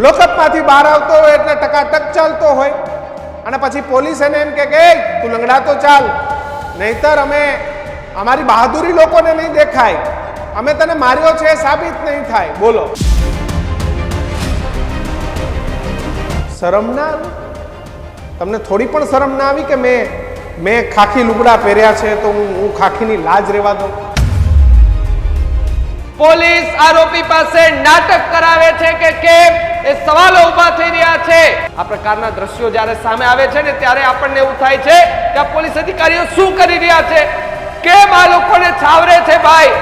લોકઅપમાંથી બહાર આવતો હોય એટલે ટકાટક ચાલતો હોય. અને પછી પોલીસ એને એમ કે કે "એય, તું લંગડાતો ચાલ. નહીતર અમે અમારી બહાદુરી લોકોને નહીં દેખાય. અમે તને માર્યો છે સાબિત નહીં થાય. બોલો. શરમ ના તમને થોડી પણ શરમ ના આવી કે મેં મેં ખાખી લુગડા પહેર્યા છે તો હું હું ખાખીની લાજ રહેવા દઉં? પોલીસ આરોપી પાસે નાટક કરાવે છે કે કેમ? એ સવાલો ઊભા થઈ રહ્યા છે. આ પ્રકારના દ્રશ્યો જ્યારે સામે આવે છે ને ત્યારે આપણને એવું થાય છે કે પોલીસ અધિકારીઓ શું કરી રહ્યા છે? કેમ આ લોકોને છાવરે છે ભાઈ?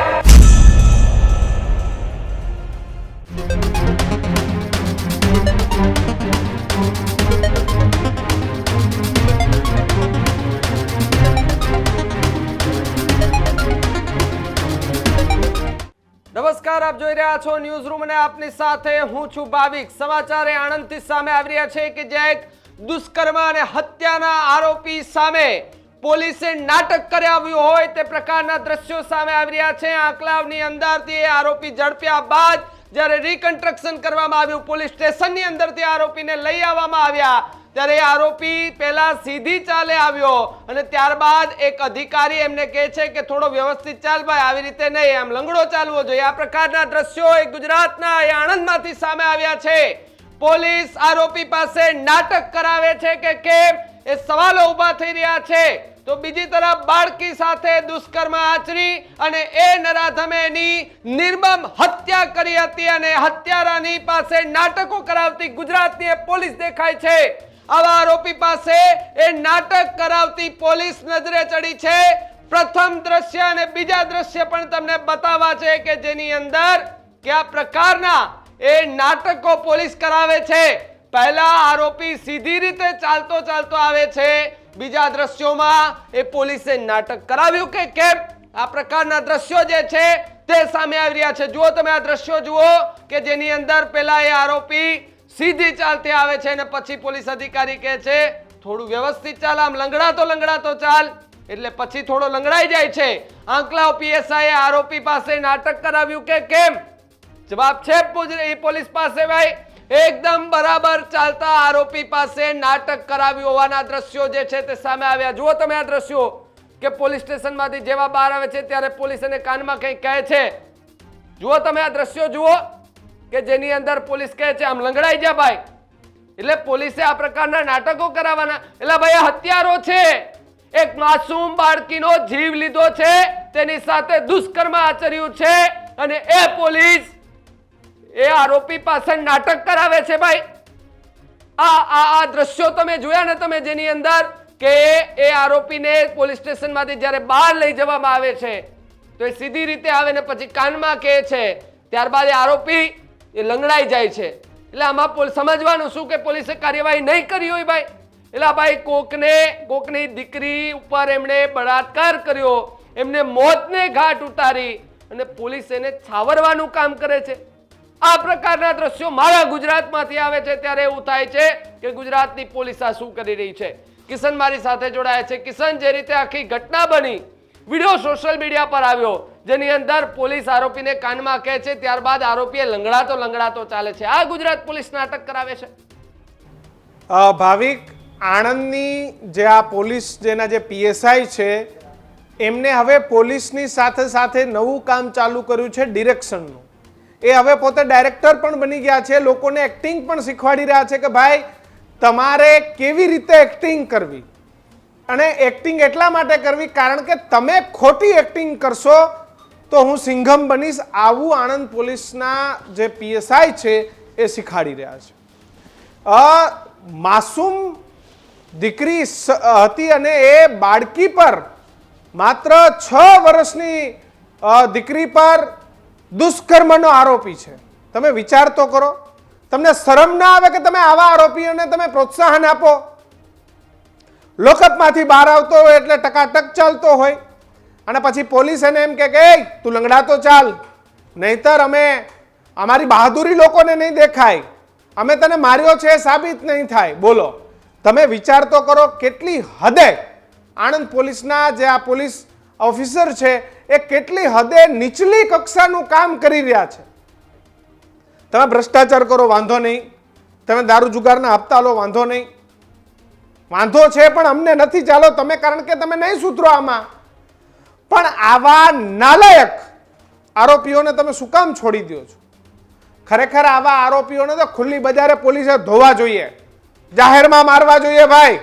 નમસ્કાર, આપ જોઈ રહ્યા છો ન્યૂઝ રૂમ અને આપની સાથે હું છું ભાવિક. સમાચાર આણંદથી સામે આવી રહ્યા છે કે જે એક દુષ્કર્મ અને હત્યાના આરોપી સામે પોલીસે નાટક કરાવ્યું હોય તે પ્રકારના દ્રશ્યો સામે આવી રહ્યા છે. આંકલાવની અંદરથી આરોપી ઝડપ્યા બાદ જ્યારે રિકન્સ્ટ્રક્શન કરવામાં આવ્યું, પોલીસ સ્ટેશનની અંદરથી આરોપીને લઈ આવવામાં આવ્યા. ત્યારે એ આરોપી પહેલા સીધી ચાલે આવ્યો અને ત્યારબાદ એક અધિકારી એમને કહે છે કે થોડો વ્યવસ્થિત ચાલ ભાઈ, આવી રીતે નહીં, આમ લંગડો ચાલવો જોઈએ. આ પ્રકારના દ્રશ્યો એ ગુજરાતના એ આણંદમાંથી સામે આવ્યા છે. પોલીસ આરોપી પાસે નાટક કરાવે છે કે કેમ? એ સવાલો ઊભા થઈ રહ્યા છે. તો બીજી તરફ બાળકી સાથે દુષ્કર્મ આચરી અને એ નરાધમે એની નિર્મમ હત્યા કરી હતી અને હત્યારાની પાસે નાટકો કરાવતી ગુજરાતની પોલીસ દેખાય છે. આવા આરોપી પાસે એ નાટક કરાવતી પોલીસ નજરે ચડી છે. પ્રથમ દ્રશ્ય અને બીજા દ્રશ્ય પણ તમને બતાવવા છે કે જેની અંદર કયા પ્રકારના એ નાટકો પોલીસ કરાવે છે. પહેલા આરોપી સીધી રીતે ચાલતો ચાલતો આવે છે. બીજા દ્રશ્યોમાં એ પોલીસે નાટક કરાવ્યું કે કેમ? આ પ્રકારના દ્રશ્યો જે છે તે સામે આવી રહ્યા છે. જુઓ તમે આ દ્રશ્યો જુઓ કે જેની અંદર પેલા એ આરોપી સીધી ચાલતી આવે છે અને પછી પોલીસ અધિકારી કહે છે, થોડું વ્યવસ્થિત ચાલ, આમ લંગડાતો લંગડાતો ચાલ. એટલે પછી થોડો લંગડાઈ જાય છે. આંકલાવ પીએસઆઈ આરોપી પાસે નાટક કરાવ્યું કે કેમ? જવાબ છે પોલીસ પાસે ભાઈ. એકદમ બરાબર ચાલતા આરોપી પાસે નાટક કરાવ્યું હોવાના દ્રશ્યો જે છે તે સામે આવ્યા. જુઓ તમે આ દ્રશ્યો કે પોલીસ સ્ટેશનમાંથી જેવા બહાર આવે છે ત્યારે પોલીસ એને કાનમાં કંઈક કહે છે? જુઓ તમે આ દ્રશ્યો, જુઓ. કે જેની અંદર પોલીસ કહે છે, આમ લંગડાઈ જા ભાઈ. એટલે પોલીસે આ પ્રકારના નાટકો કરાવવાના. એટલે ભાઈ, આ હત્યારો છે. એક માસૂમ બાળકીનો જીવ લીધો છે. તેની સાથે દુષ્કર્મ આચર્યું છે. અને એ પોલીસ એ આરોપી પાસે નાટક કરાવે છે ભાઈ. આ આ આ દ્રશ્યો તમે જોયા ને તમે જેની અંદર કે એ આરોપીને પોલીસ સ્ટેશનમાંથી જ્યારે બહાર લઈ જવામાં આવે છે, તો એ સીધી રીતે આવે ને પછી કાનમાં કહે છે. ત્યારબાદ એ આરોપી એ લંગડાઈ જાય છે. એટલે આમાં સમજવાનું શું કે પોલીસે કાર્યવાહી નહીં કરી હોય ભાઈ? એટલે ભાઈ કોકને, કોકની દીકરી ઉપર એમણે બળાત્કાર કર્યો. એમને મોતને ઘાટ ઉતારી અને પોલીસ એને છાવરવાનું કામ કરે છે. આ પ્રકારના દ્રશ્યો મારા ગુજરાતમાંથી આવે છે. ત્યારે એવું થાય છે કે ગુજરાતની પોલીસ આ શું કરી રહી છે? કિશન મારી સાથે જોડાયા છે. કિશન, જે રીતે આખી ઘટના બની વીડિયો સોશિયલ મીડિયા પર આવ્યો, જેની અંદર પોલીસ આરોપીને કાનમાં કહે છે, ત્યારબાદ આરોપીએ લંગડાતો લંગડાતો ચાલે છે. આ ગુજરાત પોલીસ નાટક કરાવે છે. ભાવિક, આણંદની જે આ પોલીસ જેના જે પીએસઆઈ છે, એમને હવે પોલીસની સાથે સાથે નવું કામ ચાલુ કર્યું છે ડિરેક્શનનું. એ હવે પોતે ડાયરેક્ટર પણ બની ગયા છે, લોકોને એક્ટિંગ પણ શીખવાડી રહ્યા છે કે ભાઈ, તમારે કેવી રીતે એક્ટિંગ કરવી? અને એક્ટિંગ એટલા માટે કરવી, કારણ કે તમે ખોટી એક્ટિંગ કરશો, તો હું સિંઘમ બનીશ, આવું આણંદ પોલીસના જે પીએસઆઈ છે, એ શીખાડી રહ્યા છે. માસૂમ દીકરી હતી અને એ બાળકી પર માત્ર છ વર્ષની દીકરી પર દુષ્કર્મનો આરોપી છે. તમે વિચાર તો કરો. તમને શરમ ના આવે કે તમે આવા આરોપીઓને તમે પ્રોત્સાહન આપો. લોકઅપમાંથી બહાર આવતો હોય એટલે ટકાટક ચાલતો હોય. અને પછી પોલીસ એને એમ કે કે "એય, તું લંગડાતો ચાલ. નહીતર અમે અમારી બહાદુરી લોકોને નહીં દેખાય. અમે તને માર્યો છે સાબિત નહીં થાય. બોલો. તમે વિચાર તો કરો કેટલી હદે આણંદ પોલીસના જે આ પોલીસ ઓફિસર છે એ કેટલી હદે નીચલી કક્ષાનું કામ કરી રહ્યા છે. તમે ભ્રષ્ટાચાર કરો વાંધો નહીં. તમે દારૂ જુગારના હપ્તા લો વાંધો નહીં. વાંધો છે, પણ અમને નથી ચાલો તમે, કારણ કે તમે નહીં સુધરો આમાં. પણ આવા નાલાયક આરોપીઓને તમે શું કામ છોડી દો છો? ખરેખર આવા આરોપીઓને તો ખુલ્લી બજારે પોલીસે ધોવા જોઈએ. જાહેરમાં મારવા જોઈએ ભાઈ.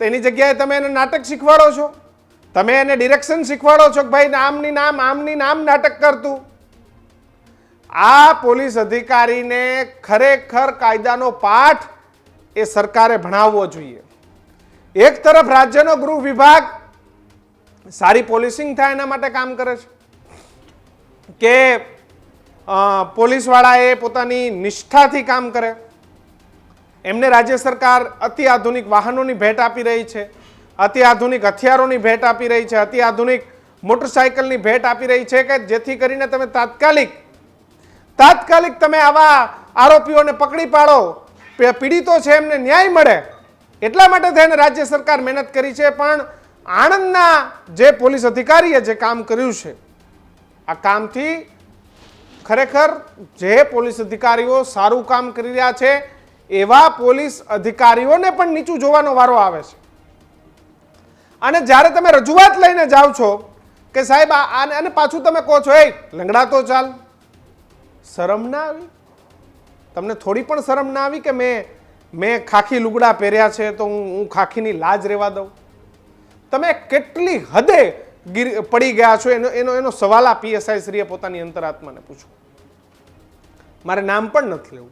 તેની જગ્યાએ તમે એને નાટક શીખવાડો છો? તમે એને ડિરેક્શન શીખવાડો છો કે ભાઈ નામની નામ, આમની નામ નાટક કરતું? આ પોલીસ અધિકારીને ખરેખર કાયદાનો પાઠ એ સરકારે ભણાવવો જોઈએ. એક તરફ રાજ્યનો ગૃહ વિભાગ સારી પોલીસિંગ થાય એના માટે કામ કરે છે. કે પોલીસવાળાએ પોતાની નિષ્ઠાથી કામ કરે. એમને રાજ્ય સરકાર અતિ આધુનિક વાહનોની ભેટ આપી રહી છે. અતિ આધુનિક હથિયારોની ભેટ આપી રહી છે. અતિ આધુનિક મોટરસાયકલની ભેટ આપી રહી છે કે જેથી કરીને તમે તાત્કાલિક તાત્કાલિક તમે આવા આરોપીઓને પકડી પાડો. પીડિતો છે એમને ન્યાય મળે. એટલા માટે થઈને રાજ્ય સરકાર મહેનત કરી છે, પણ આણંદના જે પોલીસ અધિકારીએ જે કામ કર્યું છે, આ કામથી ખરેખર જે પોલીસ અધિકારીઓ સારું કામ કરી રહ્યા છે, એવા પોલીસ અધિકારીઓને પણ નીચું જોવાનો વારો આવે છે. અને જ્યારે તમે રજૂઆત લઈને જાઓ છો કે સાહેબ આને- પાછું તમે કહો છો એ લંગડા તો ચાલ. શરમ ના આવી? તમને થોડી પણ શરમ ના આવી કે મેં મેં ખાખી લુગડા પહેર્યા છે તો હું હું ખાખીની લાજ રહેવા દઉં? તમે કેટલી હદે ગીર, પડી ગયા છો? એનો એનો એનો સવાલ આ પીએસઆઈ શ્રીએ પોતાની અંતરાત્માને પૂછો મારે નામ પણ નથી લેવું.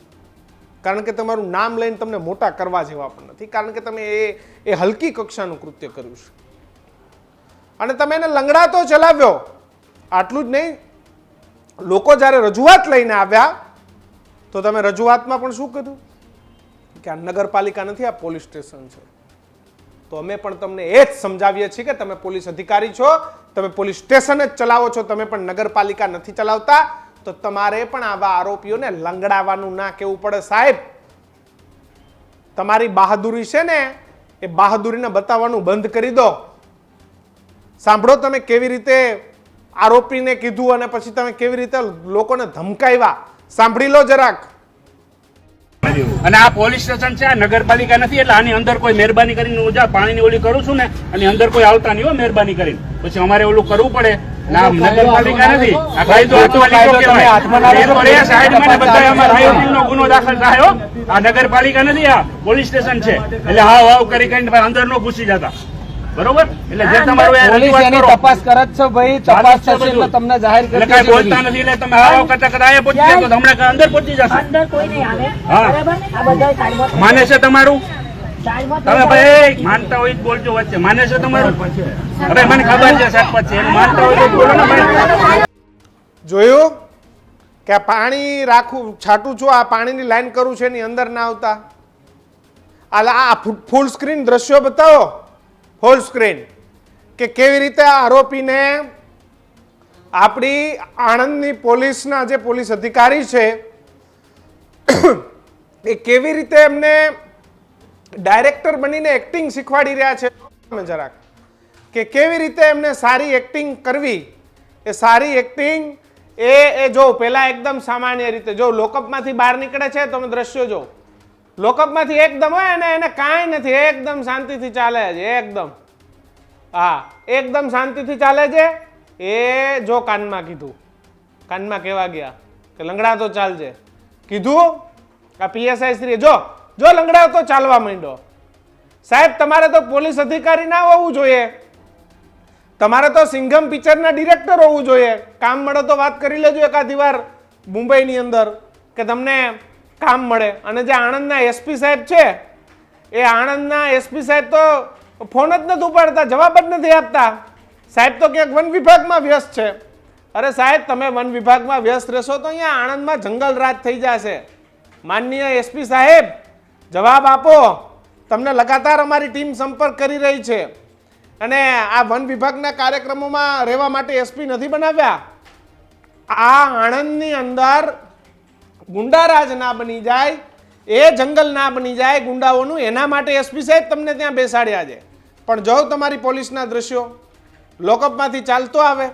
કારણ કે તમારું નામ લઈને તમને મોટા કરવા જેવા પણ નથી. કારણ કે તમે એ એ હલકી કક્ષાનું કૃત્ય કર્યું છે. અને તમે એને લંગડાતો ચલાવ્યો. આટલું જ નહીં. લોકો જ્યારે રજૂઆત લઈને આવ્યા તો તમે રજૂઆતમાં પણ શું કીધું? કે આ નગરપાલિકા નથી, આ પોલીસ સ્ટેશન છે. તો અમે પણ તમને એ જ સમજાવીએ છીએ કે તમે પોલીસ અધિકારી છો, તમે પોલીસ સ્ટેશન જ ચલાવો છો, તમે પણ નગરપાલિકા નથી ચલાવતા, તો તમારે પણ આવા આરોપીઓને લંગડાવવાનું ના કહેવું પડે સાહેબ? તમારી બહાદુરી છે ને, એ બહાદુરીને બતાવવાનું બંધ કરી દો. સાંભળો તમે કેવી રીતે આરોપીને કીધું અને પછી તમે કેવી રીતે લોકોને ધમકાવ્યા. સાંભળી લો જરાક. અને આ પોલીસ સ્ટેશન છે આ નગરપાલિકા નથી એટલે આની અંદર કોઈ મહેરબાની કરીને હું જા પાણીની ઓલી કરું છું ને અને અંદર કોઈ આવતા નહીં હોય મહેરબાની કરીને. પછી અમારે ઓલું કરવું પડે. ના નગરપાલિકા નથી. આ કાયદો રાયોટિંગનો ગુનો દાખલ થાય આ નગરપાલિકા નથી આ પોલીસ સ્ટેશન છે. એટલે હાવ હાવ કરી કરીને ભાઈ અંદર નો ઘૂસી જતા. બરોબર? એટલે જે તમારું એ રજૂઆત કરો. તપાસ કરત છો ભાઈ તપાસ થશે એટલે તમને જાહેર કરી કાંઈ દેશે બોલતા નથી એટલે તમે હાવ કરતા કરતા અહીંયા પહોંચી જશો તો હમણાં અંદર પહોંચી જશો? અંદર કોઈ નહીં આવે. હા. બરાબર આ બધા માને છે તમારું? તમે ભાઈ માનતા હોય બોલજો વચ્ચે. માને છે તમારું? હવે મને ખબર છે સાહેબ પછી માનતા હોય તો બોલો ને ભાઈ. જોયું કે પાણી રાખું છાટું છું આ પાણીની લાઈન કરું છે એની અંદર ના આવતા. આ ફૂલ સ્ક્રીન દ્રશ્યો બતાવો. ફૂલ સ્ક્રીન, કે કેવી રીતે આરોપીને આપણી આણંદની પોલીસના જે પોલીસ અધિકારી છે, એ કેવી રીતે એમને ડાયરેક્ટર બનીને એક્ટિંગ શીખવાડી રહ્યા છે, તમે જરાક, કે કેવી રીતે એમને સારી એક્ટિંગ કરવી, એ સારી એક્ટિંગ એ એ જો પહેલાં એકદમ સામાન્ય રીતે, જો લોકઅપમાંથી બહાર નીકળે છે, તમે દ્રશ્યો જો લોકઅપમાંથી એકદમ હોય ને એને કાંઈ નથી, એકદમ શાંતિથી ચાલે છે, એકદમ. હા, એકદમ શાંતિથી ચાલે છે. એ જો કાનમાં કીધું, કાનમાં કહેવા ગયા કે લંગડા તો ચાલજે. કીધું આ પીએસઆઈ શ્રી જો જો લંગડા તો ચાલવા માંડ્યો. સાહેબ, તમારે તો પોલીસ અધિકારી ના હોવું જોઈએ. તમારે તો સિંઘમ પિક્ચરના ડિરેક્ટર હોવું જોઈએ. કામ મળે તો વાત કરી લેજો એકાદી વાર મુંબઈની અંદર, કે તમને કામ મળે. અને જે આણંદના એસપી સાહેબ છે, એ આણંદના એસપી સાહેબ તો ફોન જ નથી ઉપાડતા, જવાબ જ નથી આપતા. સાહેબ તો ક્યાંક વન વિભાગમાં વ્યસ્ત છે. અરે સાહેબ, તમે વન વિભાગમાં વ્યસ્ત રહેશો તો અહીંયા આણંદમાં જંગલ રાજ થઈ જશે. માનનીય એસપી સાહેબ, જવાબ આપો. તમને લગાતાર અમારી ટીમ સંપર્ક કરી રહી છે. અને આ વન વિભાગના કાર્યક્રમોમાં રહેવા માટે એસપી નથી બનાવ્યા? આ આણંદની અંદર ગુંડારાજ ના બની જાય, એ જંગલ ના બની જાય, ગુંડાઓનું એના માટે એસપી સાહેબ તમને ત્યાં બેસાડ્યા છે. પણ જો તમારી પોલીસના દ્રશ્યો લોકઅપમાંથી ચાલતો આવે,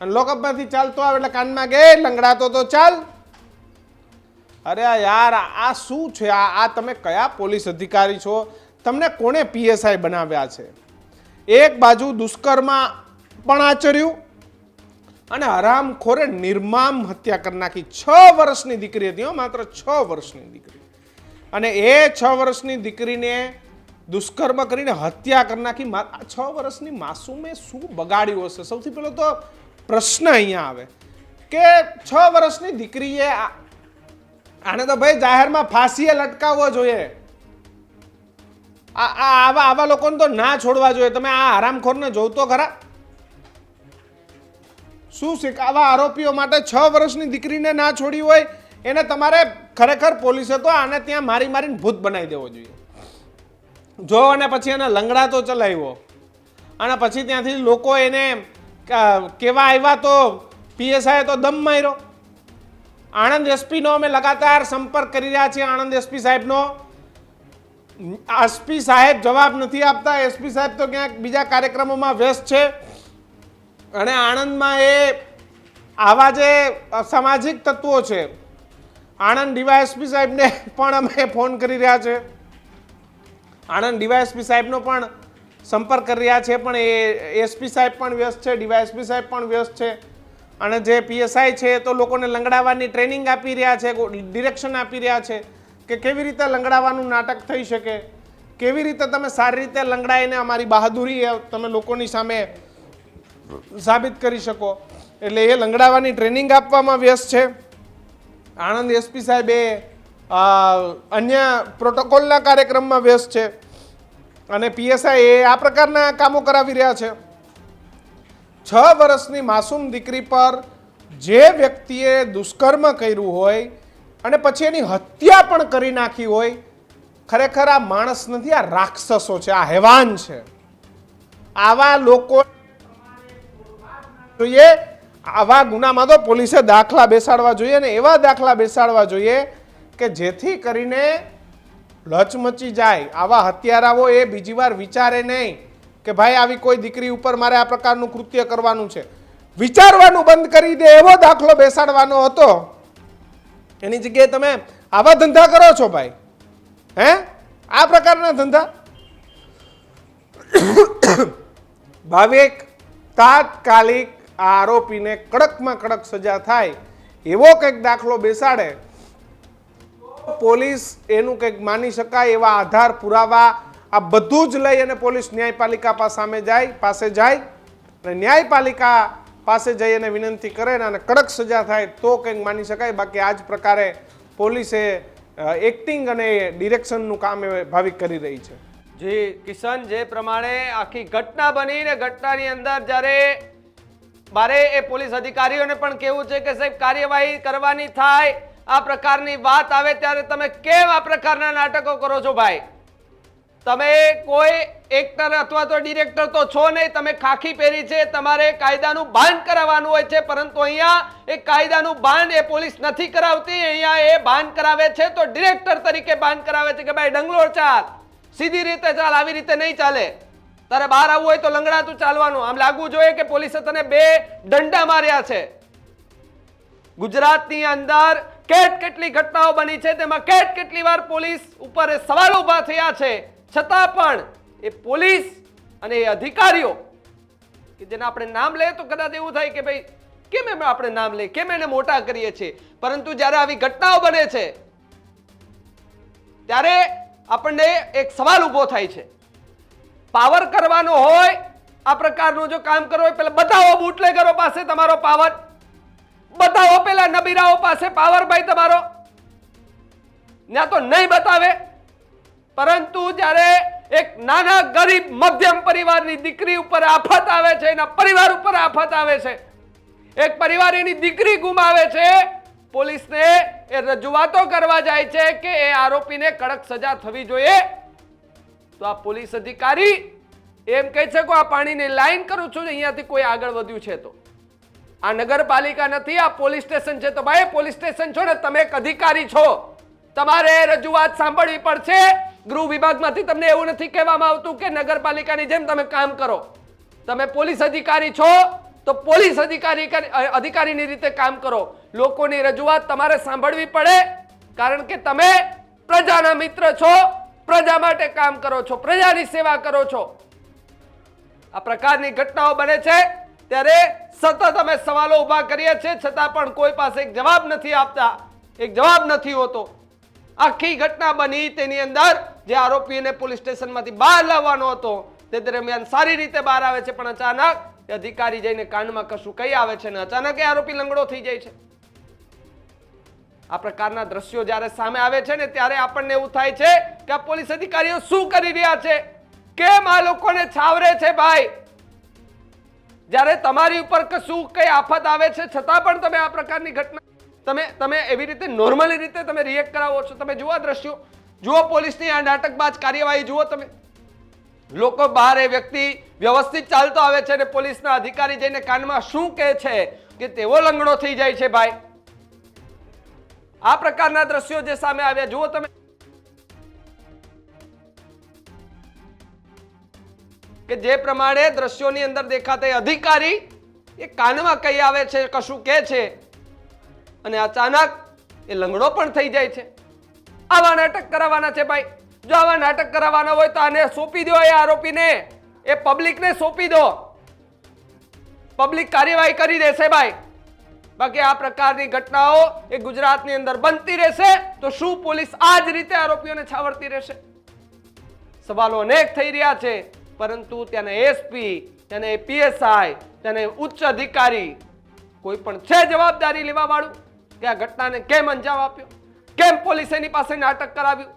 અને લોકઅપમાંથી ચાલતો આવે એટલે કાનમાં ગે લંગડાતો તો ચાલ. અરે યાર, આ શું છે? આ આ તમે કયા પોલીસ અધિકારી છો? તમને કોણે પીએસઆઈ બનાવ્યા છે? એક બાજુ દુષ્કર્મ પણ આચર્યું અને હરામખોરે નિર્મામ હત્યા કરી નાખી. છ વર્ષની દીકરી હતી માત્ર છ વર્ષની દીકરી. અને એ છ વર્ષની દીકરીને દુષ્કર્મ કરીને હત્યા કરી નાખી. આ છ વર્ષની માસુમે શું બગાડ્યું હશે? સૌથી પહેલો તો પ્રશ્ન અહીંયા આવે કે છ વર્ષની દીકરીએ આને તો ભાઈ જાહેરમાં ફાંસીએ લટકાવવો જોઈએ. આ આવા આવા લોકોને તો ના છોડવા જોઈએ. તમે આ આરામખોરને જોતો ખરા? શું છે આવા આરોપીઓ માટે છ વર્ષની દીકરીને ના છોડી હોય, એને તમારે ખરેખર પોલીસે તો આને ત્યાં મારી મારીને ભૂત બનાવી દેવો જોઈએ. જો અને પછી એને લંગડાતો ચલાવ્યો. અને પછી ત્યાંથી લોકો એને કેવા આવ્યા તો પીએસઆઈએ તો દમ માર્યો. આણંદ એસપીનો અમે લગાતાર સંપર્ક કરી રહ્યા છીએ આણંદ એસપી સાહેબનો. એસપી સાહેબ જવાબ નથી આપતા એસપી સાહેબ તો ક્યાંક બીજા કાર્યક્રમોમાં વ્યસ્ત છે. અને આણંદમાં એ આવા જે સામાજિક તત્વો છે, આણંદ ડીવાયએસપી સાહેબને પણ અમે ફોન કરી રહ્યા છે. આણંદ ડીવાયએસપી સાહેબનો પણ સંપર્ક કરી રહ્યા છે, પણ એ એસપી સાહેબ પણ વ્યસ્ત છે, ડીવાયએસપી સાહેબ પણ વ્યસ્ત છે. અને જે પીએસઆઈ છે તો લોકોને લંગડાવવાની ટ્રેનિંગ આપી રહ્યા છે ડિરેક્શન આપી રહ્યા છે કે કેવી રીતે લંગડાવવાનું નાટક થઈ શકે, કેવી રીતે તમે સારી રીતે લંગડાઈને અમારી બહાદુરી તમે લોકોની સામે સાબિત કરી શકો. એટલે એ લંગડાવાની ટ્રેનિંગ આપવામાં વ્યસ્ત છે. આણંદ એસપી સાહેબ એ અન્ય પ્રોટોકોલના કાર્યક્રમમાં વ્યસ્ત છે. અને પીએસઆઈ એ આ પ્રકારના કામો કરાવી રહ્યા છે. છ વર્ષની માસૂમ દીકરી પર જે વ્યક્તિએ દુષ્કર્મ કર્યું હોય અને પછી એની હત્યા પણ કરી નાખી હોય, ખરેખર આ માણસ નથી, આ રાક્ષસો છે, આ હેવાન છે. આવા લોકો જોઈએ. આવા ગુનામાં તો પોલીસે દાખલા બેસાડવા જોઈએ અને એવા દાખલા બેસાડવા જોઈએ કે જેથી કરીને લચમચી જાય. આવા હત્યારાઓ એ બીજી વાર વિચારે નહીં કે ભાઈ આવી કોઈ દીકરી ઉપર મારે આ પ્રકારનું કૃત્ય કરવાનું છે. વિચારવાનું બંધ કરી દે એવો દાખલો બેસાડવાનો હતો. એની જગ્યાએ તમે આવા ધંધા કરો છો ભાઈ. હે? આ પ્રકારના ધંધા. ભાવિક તાત્કાલિક આ આરોપીને કડકમાં કડક સજા થાય એવો કંઈક દાખલો બેસાડે પોલીસ એનું કંઈક માની શકાય એવા આધાર પુરાવા આ બધું જ લઈ અને પોલીસ ન્યાયપાલિકા પાસે જાય પાસે જાય અને ન્યાયપાલિકા પાસે જઈ અને વિનંતી કરે ને અને કડક સજા થાય તો કંઈક માની શકાય. બાકી આ જ પ્રકારે પોલીસે એક્ટિંગ અને ડિરેક્શનનું કામ એ ભાવિક કરી રહી છે. જી, કિશન, જે પ્રમાણે આખી ઘટના બની ને ઘટનાની અંદર જ્યારે મારે એ પોલીસ અધિકારીઓને પણ કેવું છે કે સાહેબ, કાર્યવાહી કરવાની થાય, આ પ્રકારની વાત આવે ત્યારે તમે આ પ્રકારના નાટકો કરો છો ભાઈ? તમે કોઈ એક્ટર અથવા તો ડિરેક્ટર તો છો નહીં, તમે ખાખી પહેરી છે, તમારે કાયદાનું ભાન કરાવવાનું હોય છે, પરંતુ અહીંયા એ કાયદાનું ભાન એ પોલીસ નથી કરાવતી, અહીંયા એ ભાન કરાવે છે તો ડિરેક્ટર તરીકે ભાન કરાવે છે કે ભાઈ ડંગલોર ચાલ, સીધી રીતે ચાલ, આવી રીતે નહીં ચાલે. તારે બહાર આવવું હોય તો લંગડાતું ચાલવાનું. આમ લાગવું જોઈએ કે પોલીસે તને બે દંડા માર્યા છે. ગુજરાતની અંદર કેટ કેટલી ઘટનાઓ બની છે, તેમાં કેટ કેટલી વાર પોલીસ ઉપર સવાલ ઊભા થયા છે. છતાં પણ એ પોલીસ અને એ અધિકારીઓ, કે જેના આપણે નામ લઈએ તો કદાચ એવું થાય કે ભાઈ, કેમ એમ આપણે નામ લઈએ? કેમ એને મોટા કરીએ છીએ? પરંતુ જ્યારે આવી ઘટનાઓ બને છે, ત્યારે આપણને એક સવાલ ઊભો થાય છે. પાવર કરવાનો હોય, આ પ્રકારનું જો કામ કરવો હોય પેલા બતાવો બુટલેગરો પાસે તમારો પાવર. બતાવો પેલા નબીરાઓ પાસે પાવર ભાઈ તમારો. ના તો નહીં બતાવે. પરંતુ જ્યારે એક નાના ગરીબ મધ્યમ પરિવારની દીકરી ઉપર આફત આવે છે, એના પરિવાર ઉપર આફત આવે છે, એક પરિવાર એની દીકરી ગુમાવે છે, પોલીસને એ રજૂઆતો કરવા જાય છે કે એ આરોપીને કડક સજા થવી જોઈએ. તો આ પોલીસ અધિકારી એમ કહે છે કે આ પાણીની લાઈન કરું છું અહીંયાથી કોઈ આગળ વધ્યું છે તો. આ નગરપાલિકા નથી, આ પોલીસ સ્ટેશન છે તો ભાઈ, પોલીસ સ્ટેશન છો ને તમે એક અધિકારી છો. તમારે રજૂઆત સાંભળવી પડશે. ગૃહ વિભાગમાંથી તમને એવું નથી કહેવામાં આવતું કે નગરપાલિકાની જેમ તમે કામ કરો. તમે પોલીસ અધિકારી છો તો પોલીસ અધિકારી અધિકારીની રીતે કામ કરો. લોકોની રજૂઆત તમારે સાંભળવી પડે, કારણ કે તમે પ્રજાના મિત્ર છો. પ્રજા માટે કામ કરો છો, પ્રજાની સેવા કરો છો. આ પ્રકારની ઘટનાઓ બને છે, ત્યારે સતત અમે સવાલો ઊભા કરીએ છીએ, છતાં પણ કોઈ પાસે એક જવાબ નથી આપતા, એક જવાબ નથી હોતો. આખી ઘટના બની તેની અંદર, જે આરોપીને પોલીસ સ્ટેશનમાંથી બહાર લાવવાનો હતો, તે દરમિયાન સારી રીતે બહાર આવે છે, પણ અચાનક અધિકારી જઈને કાનમાં કશું કહી આવે છે અને અચાનક એ આરોપી લંગડો થઈ જાય છે. આ પ્રકારના દ્રશ્યો જ્યારે સામે આવે છે ને ત્યારે આપણને એવું થાય છે કે આ પોલીસ અધિકારીઓ શું કરી રહ્યા છે? કેમ આ લોકોને છાવરે છે ભાઈ? જ્યારે તમારી ઉપર કશું કઈ આફત આવે છે છતાં પણ તમે આ પ્રકારની ઘટના તમે તમે એવી રીતે નોર્મલી રીતે તમે રિએક્ટ કરાવો છો. તમે જુઓ દ્રશ્યો. જુઓ પોલીસની આ નાટકબાજ કાર્યવાહી, જુઓ તમે. લોકો બહાર એ વ્યક્તિ વ્યવસ્થિત ચાલતો આવે છે અને પોલીસના અધિકારી જઈને કાનમાં શું કહે છે કે તેવો લંગડો થઈ જાય છે ભાઈ. આ પ્રકારના દ્રશ્યો જે સામે આવ્યા, જુઓ તમે. કે જે પ્રમાણે દ્રશ્યોની અંદર દેખાતા અધિકારી એ કાનમાં કઈ આવે છે, કશું કહે છે, અને અચાનક એ લંગડો પણ થઈ જાય છે. આવા નાટક કરાવવાના છે ભાઈ. જો આવા નાટક કરાવવાના હોય તો આને સોંપી દો એ આરોપીને. એ પબ્લિકને સોંપી દો. પબ્લિક કાર્યવાહી કરી દેશે ભાઈ. બાકી આ પ્રકારની ઘટનાઓ એ ગુજરાતની અંદર બનતી રહેશે તો શું પોલીસ આ જ રીતે આરોપીઓને છાવરતી રહેશે? સવાલો અનેક થઈ રહ્યા છે, પરંતુ ત્યાંના એસપી ત્યાંના પીએસઆઈ ત્યાંના ઉચ્ચ અધિકારી કોઈ પણ છે જવાબદારી લેવા વાળું કે આ ઘટનાને કેમ અંજામ આપ્યો? કેમ પોલીસ એની પાસે નાટક કરાવ્યું?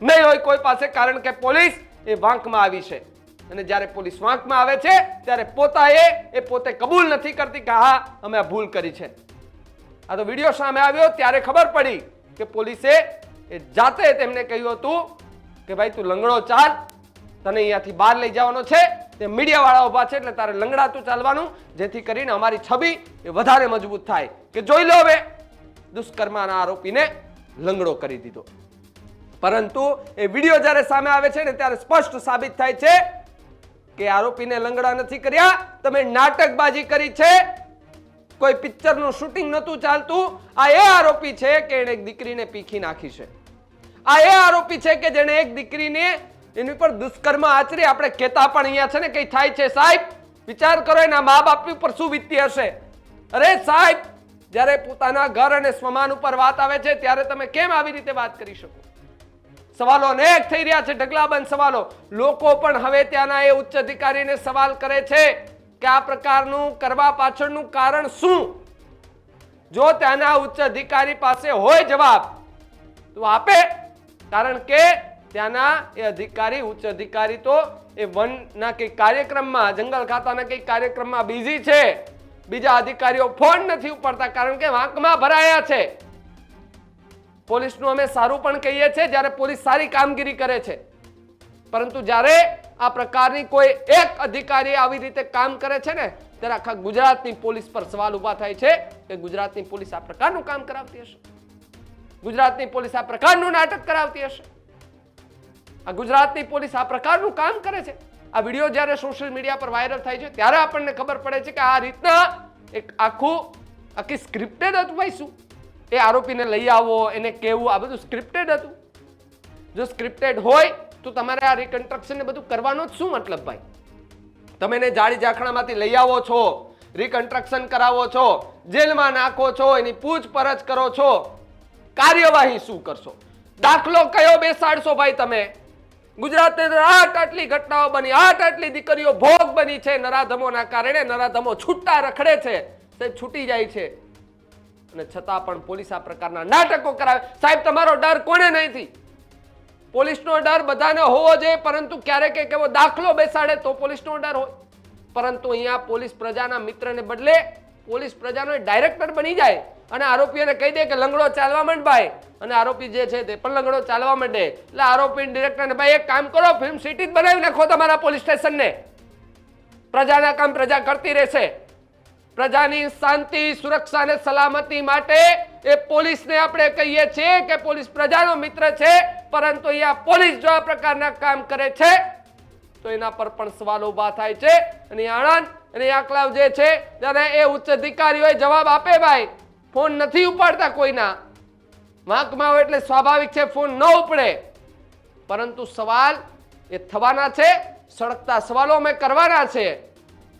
નહીં હોય કોઈ પાસે, કારણ કે પોલીસ એ વાંકમાં આવી છે. અને જ્યારે પોલીસ વાંકમાં આવે છે, ત્યારે પોતાએ એ પોતે કબૂલ નથી કરતી કે હા, અમે આ ભૂલ કરી છે. આ તો વીડિયો સામે આવ્યો, ત્યારે ખબર પડી કે પોલીસે એ જાતે તેમને કહ્યું હતું કે ભાઈ તું લંગડો ચાલ, તને અહીંયાથી બહાર લઈ જવાનો છે, તે મીડિયાવાળા ઊભા છે, એટલે તારે લંગડાતું ચાલવાનું, જેથી કરીને અમારી છબી એ વધારે મજબૂત થાય. કે જોઈ લો હવે, દુષ્કર્મના આરોપીને લંગડો કરી દીધો. પરંતુ એ વીડિયો જ્યારે સામે આવે છે ને, ત્યારે સ્પષ્ટ સાબિત થાય છે કે આરોપીને લંગડા નથી કર્યા? તમે નાટકબાજી કરી છે? કોઈ પિક્ચરનું શૂટિંગ નહોતું ચાલતું. આ એ આરોપી છે કે એણે એક દીકરીને પીખી નાખી છે. આ એ આરોપી છે કે જેણે એક દીકરીને એની પર દુષ્કર્મ આચરી. આપણે કહેતા પણ અહીંયા છે ને કંઈ થાય છે સાહેબ? વિચાર કરો, એના મા બાપ ઉપર શું વીતતી હશે? અરે સાહેબ, જ્યારે પોતાના ઘર અને સ્વમાન ઉપર વાત આવે છે, ત્યારે તમે કેમ આવી રીતે વાત કરી શકો? સવાલો અનેક થઈ રહ્યા છે, ઢગલાબંધ સવાલો. લોકો પણ હવે ત્યાંના એ ઉચ્ચ અધિકારીને સવાલ કરે છે કે આ પ્રકારનું કરવા પાછળનું કારણ શું? જો ત્યાંના ઉચ્ચ અધિકારી પાસે હોય જવાબ, તો આપે. કારણ કે ત્યાંના એ અધિકારી, ઉચ્ચ અધિકારી તો એ વનના કઈ કાર્યક્રમમાં, જંગલ ખાતાના કઈ કાર્યક્રમમાં બિઝી છે. બીજા અધિકારીઓ ફોન નથી ઉપાડતા, કારણ કે વાંકમાં ભરાયા છે. પોલીસનું અમે સારું પણ કહીએ છીએ જ્યારે પોલીસ સારી કામગીરી કરે છે. પરંતુ જ્યારે આ પ્રકારની કોઈ એક અધિકારી આવી રીતે કામ કરે છે ને, ત્યારે આખા ગુજરાતની પોલીસ પર સવાલ ઊભા થાય છે કે ગુજરાતની પોલીસ આ પ્રકારનું કામ કરાવતી હશે? ગુજરાતની પોલીસ આ પ્રકારનું નાટક કરાવતી હશે? આ ગુજરાતની પોલીસ આ પ્રકારનું કામ કરે છે? આ વીડિયો જ્યારે સોશિયલ મીડિયા પર વાયરલ થાય છે, ત્યારે આપણને ખબર પડે છે કે આ રીતના એક આખું, આખી સ્ક્રિપ્ટેડ હતું ભાઈ એ આરોપીને લઈ આવો, એને કહેવું આ બધું સ્ક્રિપ્ટેડ હતું. જો સ્ક્રિપ્ટેડ હોય, તો તમારે આ રિકન્સ્ટ્રક્શન બધું કરવાનો જ શું મતલબ ભાઈ? તમે એને જાળી જાખણામાંથી લઈ આવો છો રિકન્સ્ટ્રક્શન કરાવો છો, જેલમાં નાખો છો, એની પૂછપરછ કરો છો, કાર્યવાહી શું કરશો? દાખલો કયો બેસાડશો ભાઈ તમે? ગુજરાતની અંદર આઠ આટલી ઘટનાઓ બની, આઠ આટલી દીકરીઓ ભોગ બની છે, નરાધમોના કારણે નરાધમો છૂટા રખડે છે તે છૂટી જાય છે. અને છતાં પણ પોલીસ આ પ્રકારના નાટકો કરાવે. સાહેબ, તમારો ડર કોને નથી પોલીસનો ડર બધાને હોવો જોઈએ, પરંતુ ક્યારેક એક એવો દાખલો બેસાડે તો પોલીસનો ડર હોય. પરંતુ અહીંયા પોલીસ પ્રજાના મિત્રને બદલે પોલીસ પ્રજાનો ડાયરેક્ટર બની જાય અને આરોપીઓને કહી દે કે લંગડો ચાલવા માંડ ભાઈ. અને આરોપી જે છે તે પણ લંગડો ચાલવા માંડે. એટલે આરોપી ડિરેક્ટરને ભાઈ એક કામ કરો ફિલ્મ સિટી જ બનાવી નાખો તમારા પોલીસ સ્ટેશનને. પ્રજાના કામ પ્રજા કરતી રહેશે. પ્રજાની શાંતિ, સુરક્ષા અને સલામતી માટે એ પોલીસને આપણે કહીએ છીએ કે પોલીસ પ્રજાનો મિત્ર છે, પરંતુ અહીંયા પોલીસ જો આ પ્રકારના કામ કરે છે, તો એના પર પણ સવાલો ઊભા થાય છે. અને આણંદ અને આકલાવ જે છે, ત્યારે એ ઉચ્ચ અધિકારીઓએ જવાબ આપે ભાઈ, ફોન નથી ઉપાડતા કોઈના. વાંકમાં હોય એટલે સ્વાભાવિક છે, ફોન ન ઉપડે. પરંતુ સવાલ એ થવાના છે, સળગતા સવાલો અમે કરવાના છે.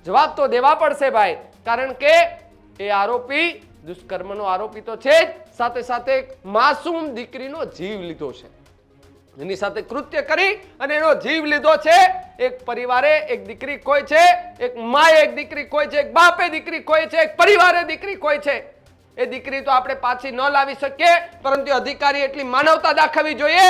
જવાબ તો દેવા પડશે ભાઈ. કારણ કે એ આરોપી, દુષ્કર્મનો આરોપી તો છે જ, સાથે સાથે માસૂમ દીકરીનો જીવ લીધો છે. એની સાથે કૃત્ય કરી અને એનો જીવ લીધો છે. એક પરિવારે એક દીકરી કોઈ છે, એક માએ એક દીકરી કોઈ છે, એક બાપે દીકરી કોઈ છે, એક પરિવારે દીકરી કોઈ છે. એ દીકરી તો આપણે પાછી ન લાવી શકીએ, પરંતુ અધિકારી એટલી માનવતા દાખવવી જોઈએ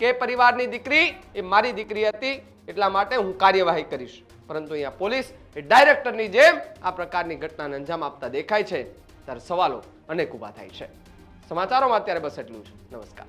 કે પરિવારની દીકરી એ મારી દીકરી હતી, એટલા માટે હું કાર્યવાહી કરીશ. પરંતુ અહીંયા પોલીસ એ ડાયરેક્ટરની જેમ આ પ્રકારની ઘટનાને અંજામ આપતા દેખાય છે. ત્યારે સવાલો અનેક ઊભા થાય છે. સમાચારોમાં અત્યારે બસ એટલું જ. નમસ્કાર.